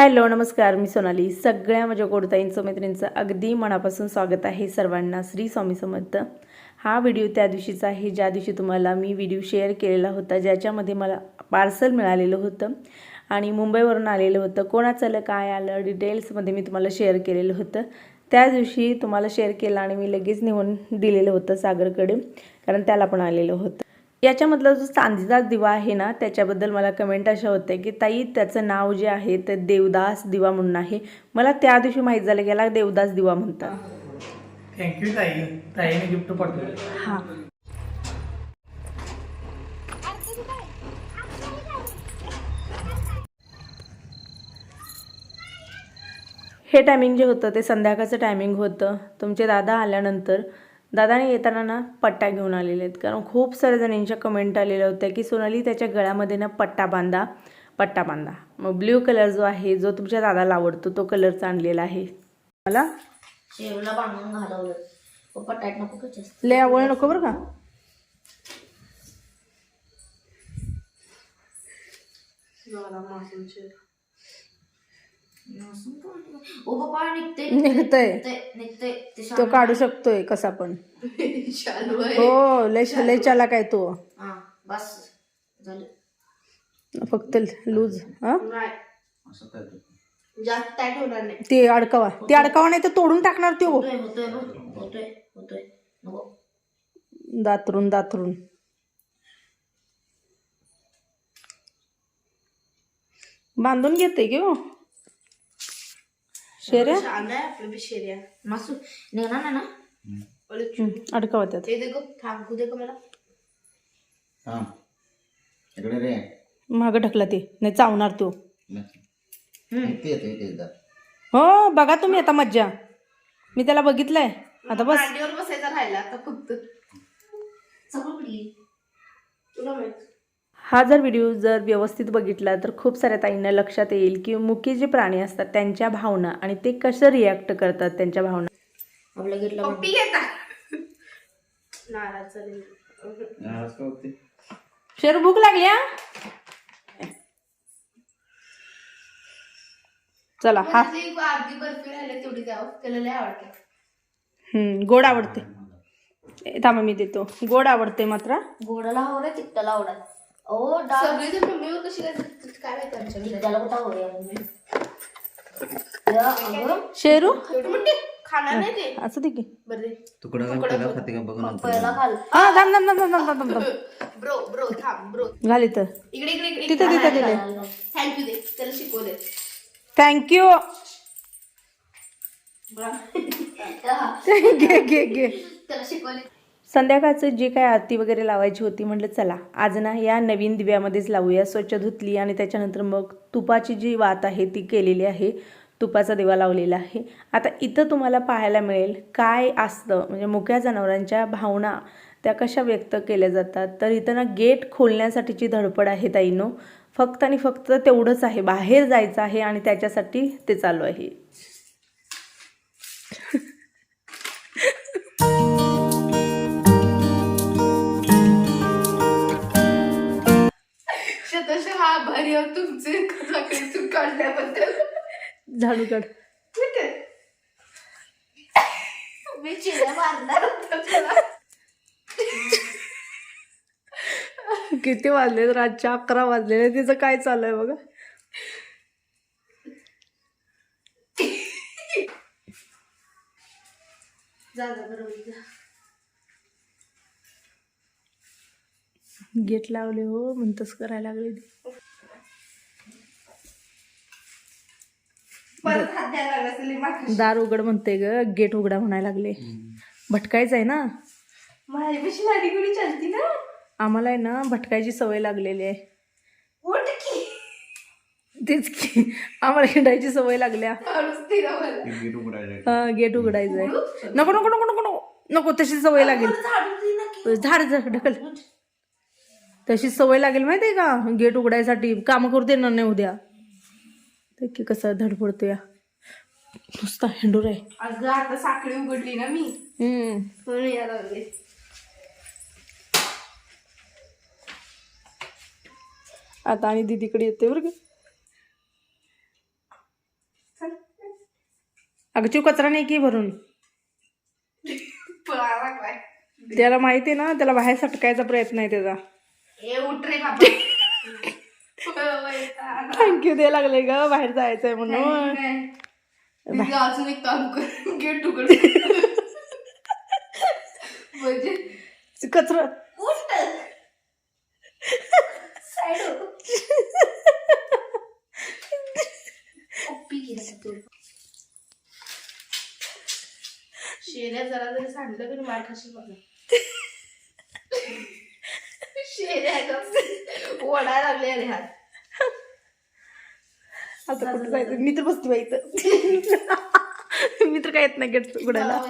Hello नमस्कार मी सोनाली. सगळ्या माझ्या गोडताईंचं मैत्रिणींचं अगदी मनापासून स्वागत आहे सर्वांना श्री स्वामी समर्थ. हा व्हिडिओ त्या दिवशीचा आहे ज्या दिवशी तुम्हाला मी व्हिडिओ शेअर केलेला होता ज्याच्यामध्ये मला पार्सल मिळालेलं होतं आणि मुंबईवरून आलेलं होतं. कोणाचं आलं काय आलं डिटेल्समध्ये मी तुम्हाला शेअर केलेलं होतं. त्या दिवशी तुम्हाला शेअर केलं आणि मी लगेच नेऊन दिलेलं होतं सागरकडे कारण त्याला पण आलेलं होतं. याच्यामधला जो चांदीचा दिवा आहे ना त्याच्याबद्दल मला कमेंट अशा होत्या की ताई त्याचं नाव जे आहे ते देवदास दिवा म्हणून आहे. मला त्या दिवशी माहीत झालं की याला देवदास दिवा म्हणतात. थँक्यू ताई. ताईने गिफ्ट पाठवलं. हां. हे टायमिंग जे होतं ते संध्याकाळचं टायमिंग होतं. तुमचे दादा आल्यानंतर दादाने येताना ना पट्टा घेऊन आलेले आहेत. कारण खूप साऱ्या जणींच्या कमेंट आलेल्या होत्या की सोनाली त्याच्या गळ्यामध्ये ना पट्टा बांधा पट्टा बांधा. मग ब्ल्यू कलर जो आहे जो तुमच्या दादाला आवडतो तो कलरचा आणलेला आहे. मला? शेरूला बांधून घालवलं. पप्पा टाईट नको लय आवड नको बरं का? ओ पप्पा निघते निघतंय निघते निघते ते तो काढू शकतोय कसा पण. हो लय लय चाला काय तो. हा बस झालं फक्त लूज हा? जास्त टाईट होणार नाही. ते अडकावा. ते अडकावा नाही तर तोडून टाकणार तो होतोय होतोय बघ. होतोय होतोय. नको. दातरून दातरून. बांधून घेते की हो शेऱ्या आपलं शेरिया मासू निघणार ना ना हम्म, अडकावा त्यात ते देखो थांबू दे का मला हा इकडे रे मागं ढकला ते नाही चावणार तो हो बघा तुम्ही आता मज्जा मी त्याला बघितलंय आता बस बसायचा राहिला आता फक्त हा जर व्हिडिओ जर व्यवस्थित बघितला तर खूप साऱ्या ताईंना लक्षात येईल की मुकी जे प्राणी असतात त्यांच्या भावना आणि ते कसं रिॲक्ट करतात त्यांच्या भावना. आपलं घेतलं शेरू भूक लागली हा? चला हा. अर्धी बर्फी राहिले तेवढी द्यावं त्याला लय आवडते. हम्म, गोड आवडते. थांबा मी देतो. गोड आवडते मात्र. गोडाला आवडत तिकटाला आवडत. ओ डाळ सगळी जर मम्मी कशी काय काय माहिती आमच्या तिकटाला कुठं आवडे शेरू? खाणार नाही ते? असं दे की. बरं तुकडा तुकडा खाते का बघ नंतर पहिला खाल हा थांब थांब थांब थांब थांब थांब. थांब ब्रो ब्रो थांब ब्रो. घाल इथं. इकडे इकडे इकडे. तिथं तिथं दिले थँक्यू दे. त्याला शिकवले थँक्यू घे घे घे. त्याला शिकवले संध्याकाळचं जे काय आरती वगैरे लावायची होती म्हटलं चला आज ना या नवीन दिव्यामध्येच लावूया स्वच्छ धुतली आणि त्याच्यानंतर मग तुपाची जी वात आहे ती केलेली आहे तुपाचा दिवा लावलेला आहे. आता इथं तुम्हाला पाहायला मिळेल काय असतं म्हणजे मुक्या जनावरांच्या भावना त्या कशा व्यक्त केल्या जातात. तर इथं ना गेट खोलण्यासाठीची धडपड आहे ताईनो. फक्त आणि फक्त तेवढंच आहे बाहेर जायचं आहे आणि त्याच्यासाठी ते चालू आहे. शतश हा भारी हो तुमचे कथाकृतून काढल्याबद्दल. झाडू काढ. मी चिड्या मारणार. किती वाजले रातचे अकरा वाजलेले तिचं काय चालू आहे बघा. जा जा बरोबर गेट लावले हो म्हणतच करायला लागले. दार उघड म्हणते ग गेट उघडा म्हणायला लागले. भटकायचं आहे ना? माझ्यापाशी गाडी कोणी चालती ना? आम्हाला आहे ना भटकायची सवय लागलेली आहे. तेच की आम्हाला हिंडायची सवय लागल्या. हा गेट उघडायचं आहे. नको नको नको नको नको नको तशी सवय लागेल. झाड झाड ढकल. तशी सवय लागेल माहिती आहे का? गेट उघडायसाठी. काम करू देणार नाही उद्या. की कसं धडपडतो या नुसता हेंडूर आहे. अगं आता साखळी उघडली ना मी. म्हणून लागले. आता आणि दीदीकडे येते बरं का? अगं चिव कचरा नाही की भरून? त्याला माहिती आहे ना त्याला बाहेर सटकायचा प्रयत्न आहे त्याचा. थँक्यू द्यायला लागले ग बाहेर जायचंय म्हणून. अजून एक काम कर गेट उघड म्हणजे कचरा. हो. तू. शेऱ्या जरा जरी सांडलं तरी मार खाशील मला एकदम ओढायला लागले अरे हात. आता कुठं जायचं? मी तर बसते बाईचं मी तर काय येत नाही गेट उघडायला.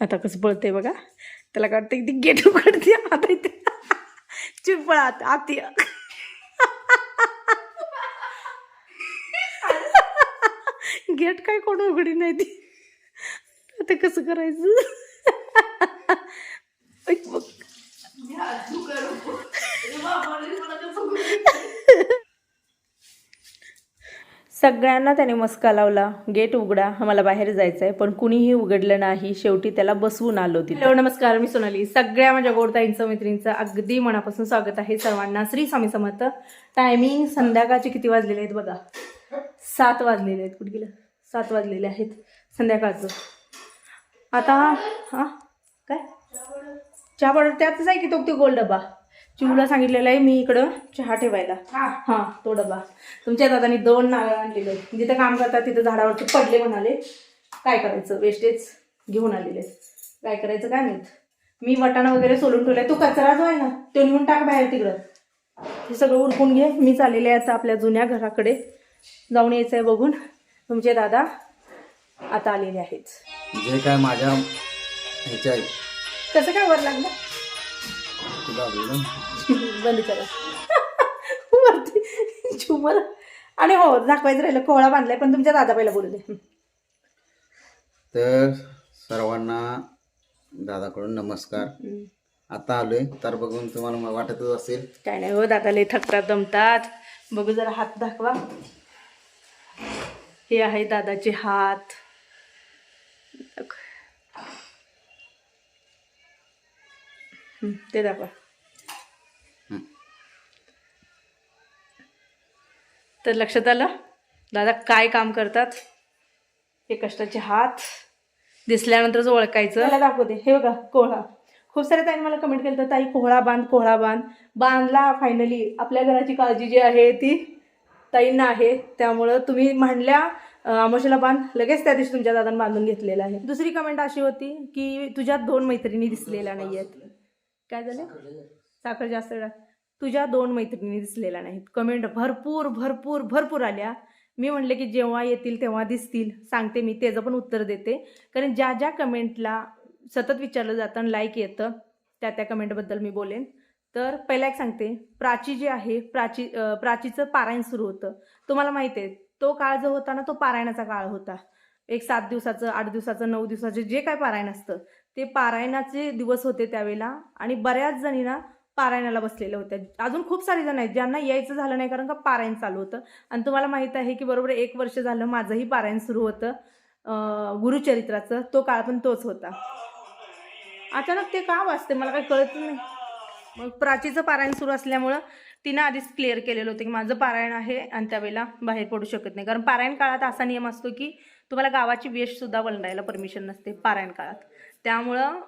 आता कसं पळतंय बघा. त्याला काय वाटतं ती गेट उघडते? आता इथे चिपळ आत. गेट काय कोण उघडी नाही ती? आता कसं करायचं? ऐक बघ. सगळ्यांना त्याने मस्का लावला. गेट उघडा. आम्हाला बाहेर जायचं आहे पण कुणीही उघडलं नाही. शेवटी त्याला बसवून आलो तिथे. नमस्कार. मी सोनाली. सगळ्या माझ्या गोडताईंचं मैत्रिणींचं अगदी मनापासून स्वागत आहे सर्वांना. श्री स्वामी समर्थ. टायमिंग संध्याकाळचे किती वाजलेले आहेत बघा? सात वाजलेले आहेत. कुठे गेलं? सात वाजलेले आहेत. संध्याकाळचं. आता हां? काय? चहा पावडर त्यातच आहे की तो ते गोल डबा? चिवला सांगितलेलं आहे मी इकडं चहा ठेवायला. हां. तो डबा. तुमच्या दादानी दोन नारळ आणलेले जिथे काम करतात तिथं झाडावरती पडले म्हणाले. काय करायचं? वेस्टेज घेऊन आलेले. काय करायचं काय माहीत? मी वटाणा वगैरे सोलून ठेवलाय. तो कचरा जो आहे ना तो नेऊन टाक बाहेर तिकडं. हे सगळं उरकून घे. मी चाललेले आहे आता आपल्या जुन्या घराकडे. जाऊन यायचं आहे बघून. तुमचे दादा आता आलेले आहेत. जे काय माझ्या ह्याच्या कसं काय वर लागलं? तुला? बंद करा. वरती झुमर. आणि हो दाखवायचं राहिलं कोहळा बांधलाय पण तुमच्या दादा पहिला बोलू दे. तर सर्वांना दादाकडून नमस्कार. आता आलोय तर बघून तुम्हाला वाटतच असेल. काय नाही हो दादा लय थकतात दमतात. बघू जरा हात दाखवा. हे आहे दादाचे हात. ते दाखवा. तर लक्षात आलं? दादा काय काम करतात? हे कष्टाचे हात दिसल्यानंतरच ओळखायचं. मला दाखवते. हे बघा कोहळा. खूप साऱ्या ताईंनी मला कमेंट केलं तर ताई कोहळा बांध कोहळा बांध. बांधला फायनली आपल्या घराची काळजी जी आहे ती ताईंना आहे. त्यामुळं तुम्ही म्हणल्या अं, बांध. लगेच त्या दिवशी तुमच्या दादानं बांधून घेतलेला आहे. दुसरी कमेंट अशी होती की तुझ्या दोन मैत्रिणी दिसलेल्या नाही आहेत काय झालं? साखर जास्त तुझ्या दोन मैत्रिणी दिसलेल्या नाहीत. कमेंट भरपूर भरपूर भरपूर आल्या. मी म्हणले की जेव्हा येतील तेव्हा दिसतील. सांगते मी त्याचं पण उत्तर देते. कारण ज्या ज्या कमेंटला सतत विचारलं जातं आणि लाईक येतं त्या त्या कमेंटबद्दल मी बोलेन. तर पहिला एक सांगते. प्राची जे आहे प्राची प्राचीचं पारायण सुरू होतं. तुम्हाला माहिती आहे तो काळ जो होता ना तो पारायणाचा काळ होता. एक सात दिवसाचं आठ दिवसाचं नऊ दिवसाचं जे काय पारायण असतं ते पारायणाचे दिवस होते त्यावेळेला आणि बऱ्याच जणी ना पारायणाला बसलेल्या होत्या. अजून खूप सारे जण आहेत ज्यांना यायचं झालं नाही कारण का पारायण चालू होतं. आणि तुम्हाला माहीत आहे की बरोबर एक वर्ष झालं माझंही पारायण सुरू होतं. गुरुचरित्राचं तो काळ पण तोच होता. अचानक ते का वाचते मला काही कळत नाही. मग प्राचीचं पारायण सुरू असल्यामुळं तिनं आधीच क्लिअर केलेलं होतं की माझं पारायण आहे आणि त्यावेळेला बाहेर पडू शकत नाही. कारण पारायण काळात असा नियम असतो की तुम्हाला गावाची वेशसुद्धा वलंडायला परमिशन नसते पारायण काळात. त्यामुळं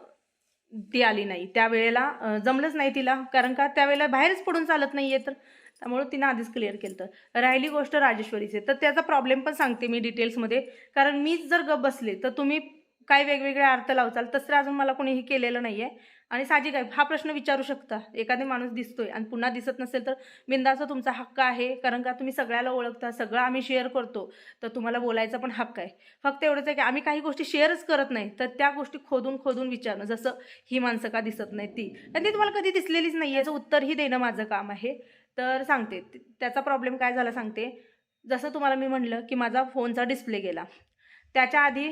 ती आली नाही. त्यावेळेला जमलंच नाही तिला. कारण का? त्यावेळेला बाहेरच पडून चालत नाही आहे तर. त्यामुळं तिनं आधीच क्लिअर केलं तर राहिली गोष्ट राजेश्वरीचे. तर त्याचा प्रॉब्लेम पण सांगते मी डिटेल्समध्ये कारण मीच जर गप बसले तर तुम्ही काय वेगवेगळे अर्थ लावचाल तसं अजून मला कोणीही केलेलं नाही आहे आणि साहजिक आहे हा प्रश्न विचारू शकता. एखादी माणूस दिसतोय आणि पुन्हा दिसत नसेल तर बिंदाचा तुमचा हक्क आहे कारण का तुम्ही सगळ्याला ओळखता सगळं आम्ही शेअर करतो तर तुम्हाला बोलायचा पण हक्क आहे. फक्त एवढंच आहे की आम्ही काही गोष्टी शेअरच करत नाही तर त्या गोष्टी खोदून खोदून विचारणं जसं ही माणसं का दिसत नाही ती. आणि ती तुम्हाला कधी दिसलेलीच नाही याचं उत्तरही देणं माझं काम आहे. तर सांगते त्याचा प्रॉब्लेम काय झाला सांगते. जसं तुम्हाला मी म्हणलं की माझा फोनचा डिस्प्ले गेला. त्याच्या आधी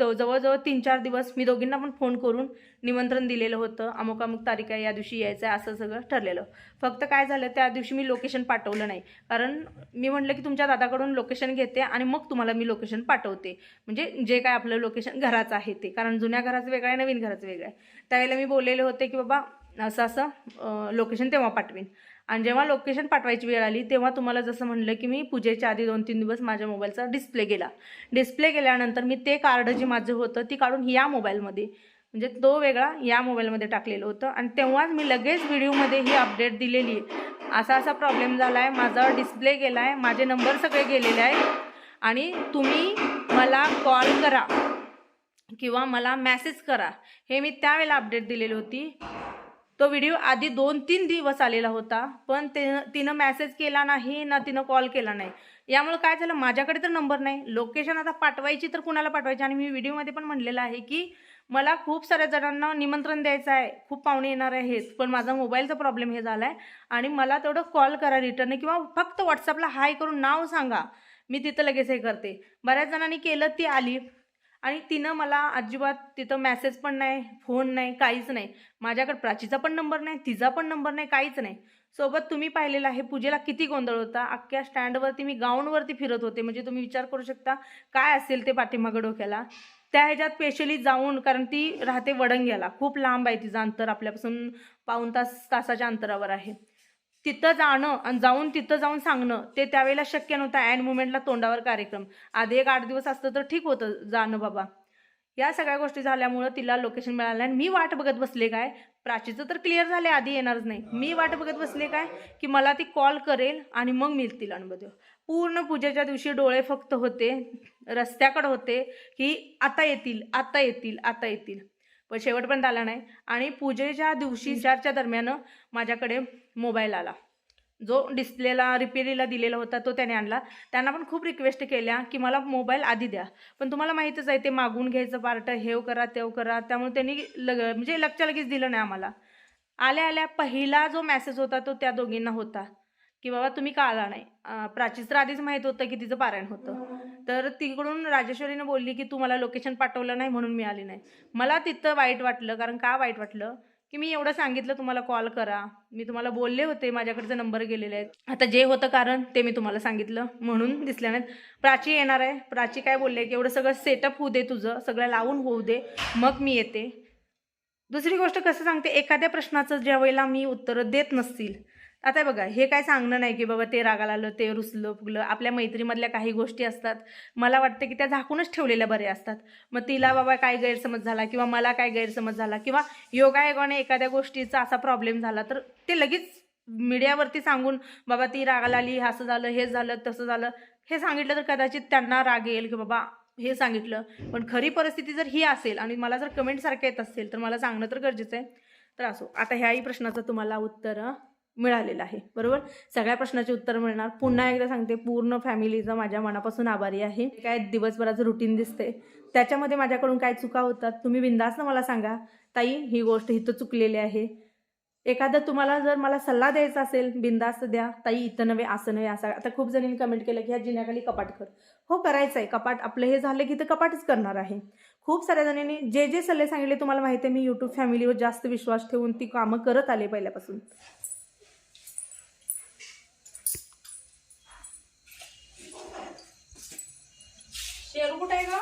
तो जवळजवळ तीन चार दिवस मी दोघींना पण फोन करून निमंत्रण दिलेलं होतं. अमुक अमुक तारीख आहे या दिवशी यायचं आहे असं सगळं ठरलेलं. फक्त काय झालं त्या दिवशी मी लोकेशन पाठवलं नाही. कारण मी म्हटलं की तुमच्या दादाकडून लोकेशन घेते आणि मग तुम्हाला मी लोकेशन पाठवते. म्हणजे जे काय आपलं लोकेशन घराचं आहे ते. कारण जुन्या घराचं वेगळं आहे नवीन घराचं वेगळं आहे. त्यावेळेला मी बोललेले होते की बाबा असं असं लोकेशन तेव्हा पाठवीन. आणि जेव्हा लोकेशन पाठवायची वेळ आली तेव्हा तुम्हाला जसं म्हणलं की मी पूजेच्या आधी दोन तीन दिवस माझ्या मोबाईलचा डिस्प्ले गेला डिस्प्ले गेल्यानंतर मी ते कार्ड जे माझं होतं ती काढून या मोबाईलमध्ये म्हणजे तो वेगळा या मोबाईलमध्ये टाकलेलं होतं. आणि तेव्हाच मी लगेच व्हिडिओमध्ये ही अपडेट दिलेली आहे. असा असा प्रॉब्लेम झाला आहे माझा डिस्प्ले गेला आहे माझे नंबर सगळे गेलेले आहेत. आणि तुम्ही मला कॉल करा किंवा मला मॅसेज करा. हे मी त्यावेळेला अपडेट दिलेली होती. तो व्हिडिओ आधी दोन तीन दिवस आलेला होता पण ते तिनं मॅसेज केला नाही ना तिनं कॉल केला नाही. यामुळे काय झालं माझ्याकडे तर नंबर नाही. लोकेशन आता पाठवायची तर कुणाला पाठवायची? आणि मी व्हिडिओमध्ये पण म्हणलेलं आहे की मला खूप साऱ्या जणांना निमंत्रण द्यायचं आहे. खूप पाहुणे येणार आहेत पण माझा मोबाईलचा प्रॉब्लेम हे झाला आहे आणि मला तेवढं कॉल करा रिटर्न किंवा फक्त व्हॉट्सअपला हाय करून नाव सांगा. मी तिथं लगेच हे करते. बऱ्याच जणांनी केलं ती आली. आणि तिनं मला अजिबात तिथं मॅसेज पण नाही फोन नाही काहीच नाही. माझ्याकडे प्राचीचा पण नंबर नाही तिचा पण नंबर नाही काहीच नाही. सोबत तुम्ही पाहिलेलं आहे पूजेला किती गोंधळ होता. अख्ख्या स्टँडवरती मी गाऊनवरती फिरत होते. म्हणजे तुम्ही विचार करू शकता काय असेल ते पाठीमागं डोक्याला. त्या ह्याच्यात स्पेशली जाऊन कारण ती राहते वडंग्याला. खूप लांब आहे तिचं अंतर आपल्यापासून पाऊण तास तासाच्या अंतरावर आहे. तिथं जाणं आणि जाऊन तिथं जाऊन सांगणं ते त्यावेळेला शक्य नव्हतं. अँड मुमेंटला तोंडावर कार्यक्रम. आधी एक आठ दिवस असतं तर ठीक होतं जाणं बाबा. या सगळ्या गोष्टी झाल्यामुळं तिला लोकेशन मिळालं आणि मी वाट बघत बसले काय? प्राचीचं तर क्लिअर झालं आधी येणारच नाही. मी वाट बघत बसले काय? की मला ती कॉल करेल आणि मग मी तिला अनुभव पूर्ण पूजेच्या दिवशी डोळे फक्त होते रस्त्याकडे होते की आता येतील आता येतील आता येतील. पण शेवटपर्यंत आला नाही. आणि पूजेच्या दिवशी चारच्या दरम्यान माझ्याकडे मोबाईल आला. जो डिस्प्लेला रिपेरीला दिलेला होता तो त्याने आणला. त्यांना पण खूप रिक्वेस्ट केल्या की मला मोबाईल आधी द्या. पण तुम्हाला माहीतच आहे ते मागून घ्यायचं पार्ट हेव करा तेव करा. त्यामुळे त्यांनी लग म्हणजे लक्ष लगेच दिलं नाही आम्हाला. आल्या आल्या पहिला जो मेसेज होता तो त्या दोघींना होता. की बाबा तुम्ही का आला नाही? प्राचीस तर आधीच माहीत होतं की तिचं पारायण होतं. तर तिकडून राजेश्वरीनं बोलली की तू मला लोकेशन पाठवलं नाही म्हणून मी आली नाही. मला तिथं वाईट वाटलं कारण का वाईट वाटलं? की मी एवढं सांगितलं तुम्हाला कॉल करा. मी तुम्हाला बोलले होते माझ्याकडचे नंबर गेलेले आहेत. आता जे होतं कारण ते मी तुम्हाला सांगितलं म्हणून दिसल्या नाहीत. प्राची येणार आहे. प्राची काय बोलले की एवढं सगळं सेटअप होऊ दे तुझं सगळं लावून होऊ दे मग मी येते. दुसरी गोष्ट कसं सांगते? एखाद्या प्रश्नाचं ज्या वेळेला मी उत्तरं देत नसतील आता बघा हे काय सांगणं नाही की बाबा ते रागाला आलं ते रुसलं फुगलं. आपल्या मैत्रीमधल्या काही गोष्टी असतात. मला वाटतं की त्या झाकूनच ठेवलेल्या बऱ्या असतात. मग तिला बाबा काय गैरसमज झाला किंवा मला काय गैरसमज झाला किंवा योगायोगाने एखाद्या गोष्टीचा असा प्रॉब्लेम झाला तर ते लगेच मीडियावरती सांगून बाबा ती रागाला आली असं झालं हे झालं तसं झालं. हे सांगितलं तर कदाचित त्यांना राग येईल की बाबा हे सांगितलं. पण खरी परिस्थिती जर ही असेल आणि मला जर कमेंट सारखं येत असेल तर मला सांगणं तर गरजेचं आहे. तर असो आता ह्याही प्रश्नाचं तुम्हाला उत्तर मिळालेलं आहे. बरोबर? सगळ्या प्रश्नाचे उत्तर मिळणार. पुन्हा एकदा सांगते पूर्ण फॅमिलीचं माझ्या मनापासून आभारी आहे. काय दिवसभराचं रुटीन दिसते त्याच्यामध्ये माझ्याकडून काय चुका होतात तुम्ही बिंदासनं मला सांगा. ताई ही गोष्ट इथं चुकलेली आहे. एखादं तुम्हाला जर मला सल्ला द्यायचा असेल बिंदास्त द्या. ताई इथं नव्हे असं नव्हे असं. आता खूप जणींनी कमेंट केलं की ह्या जिन्याखाली कपाट कर. हो करायचं आहे कपाट आपलं हे झालं की तर कपाटच करणार आहे. खूप साऱ्या जणींनी जे जे सल्ले सांगितले तुम्हाला माहिती आहे मी यूट्यूब फॅमिलीवर जास्त विश्वास ठेवून ती कामं करत आले पहिल्यापासून. शेरू कुठे आहे का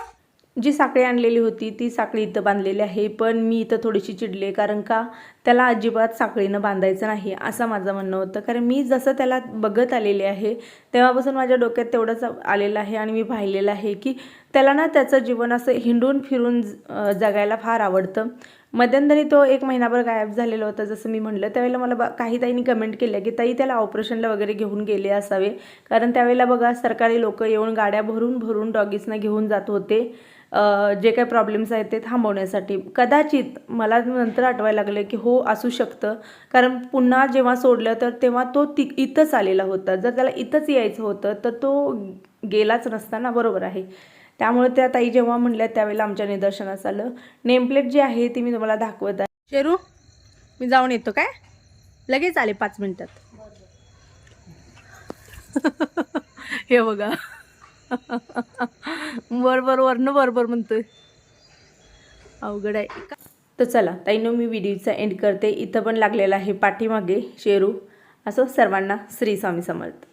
जी साखळी आणलेली होती ती साखळी इथं बांधलेली आहे पण मी इथं थोडीशी चिडले कारण का त्याला अजिबात साखळीनं बांधायचं नाही असं माझं म्हणणं होतं. कारण मी जसं त्याला बघत आलेले आहे तेव्हापासून माझ्या डोक्यात तेवढंच आलेलं आहे आणि मी पाहिलेलं आहे की त्याला ना त्याचं जीवन असं हिंडून फिरून जगायला फार आवडतं. मध्यंतरी तो एक महिनाभर गायब झालेला होता जसं मी म्हणलं त्यावेळेला मला बा काही ताईंनी कमेंट केल्या की ताई त्याला ऑपरेशनला वगैरे घेऊन गेले असावे. कारण त्यावेळेला बघा सरकारी लोक येऊन गाड्या भरून भरून डॉगीसना घेऊन जात होते. जे काही प्रॉब्लेम्स आहेत ते थांबवण्यासाठी. कदाचित मला नंतर आठवायला लागलं की हो असू शकतं. कारण पुन्हा जेव्हा सोडलं तर तेव्हा तो ति इथंच आलेला होता. जर त्याला इथंच यायचं होतं तर तो गेलाच नसता ना बरोबर आहे. त्यामुळे त्या ताई जेव्हा म्हणल्या त्यावेळेला आमच्या निदर्शनास आलं. नेमप्लेट जी आहे ती मी तुम्हाला दाखवत आहे. शेरू मी जाऊन येतो काय? लगेच आले पाच मिनिटात. हे बघा. बरोबर वरनं बरोबर म्हणतोय. अवघड आहे. तर चला ताईनो मी व्हिडिओचा एंड करते. इथं पण लागलेला आहे पाठीमागे शेरू. असं सर्वांना श्री स्वामी समर्थ.